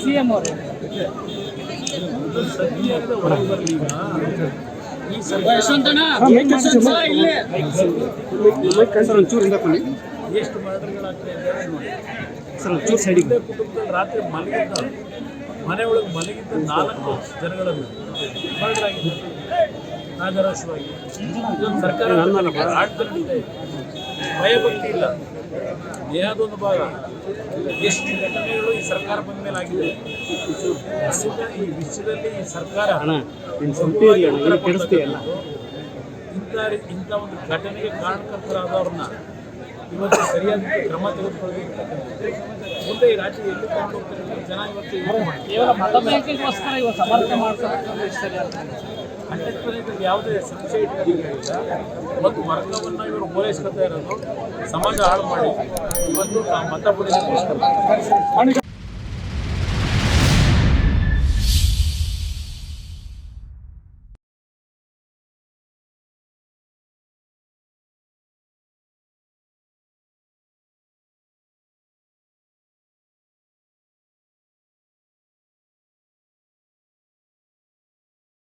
CM ಅವರು. ಎಷ್ಟು ಮರ್ಡರ್ಗಳಾಗ್ತಾ ಇದೆ? ಚೂರು ಕುಟುಂಬದಲ್ಲಿ ರಾತ್ರಿ ಮಲಗಿದ್ದ ಮನೆ ಒಳಗೆ ಮಲಗಿದ್ದ ನಾಲ್ಕು ಜನಗಳನ್ನು ಮರ್ಡರ್ ಆಗಿದೆ ನಾಗರಾಶವಾಗಿ ಇದೊಂದು ಸರ್ಕಾರ ಆಡಳಿತ ಭಯಭಕ್ತಿ ಇಲ್ಲ. ದೇಹದೊಂದು ಭಾಗ? ಎಷ್ಟು ಘಟನೆಗಳು ಈ ಸರ್ಕಾರ ಬಂದ ಮೇಲೆ ಆಗಿದೆ? ಈ ವಿಶ್ವದಲ್ಲಿ ಈ ಸರ್ಕಾರ ಇಂಥ ಇಂಥ ಒಂದು ಘಟನೆಗೆ ಕಾರಣಕರ್ತರಾದವ್ರನ್ನ ಇವತ್ತು ಸರಿಯಾದ ಕ್ರಮ ತೆಗೆದುಕೊಳ್ಬೇಕು ಮುಂದೆ ಈ ರಾಜ್ಯ ಎಲ್ಲಿ ಜನ ಇವತ್ತು. ಕೇವಲ ಮತ ಬ್ಯಾಂಕಿಗೋಸ್ಕರ ಇವಾಗ ಸಮರ್ಥನೆ ಮಾಡ್ತಾರೆ ಪರ್ಸೆಂಟ್ ಯಾವುದೇ ಸಂಶಯ ಇಟ್ಕೊಂಡಿಲ್ಲ ಒಂದು ವರ್ಗವನ್ನು ಇವರು ಓಲೈಸ್ಕೊತಾ ಇರೋದು ಸಮಾಜ ಹಾಳು ಮಾಡಿ ಇವತ್ತು ಮತ ಪಡೆಯೋದಕ್ಕೋಸ್ಕರ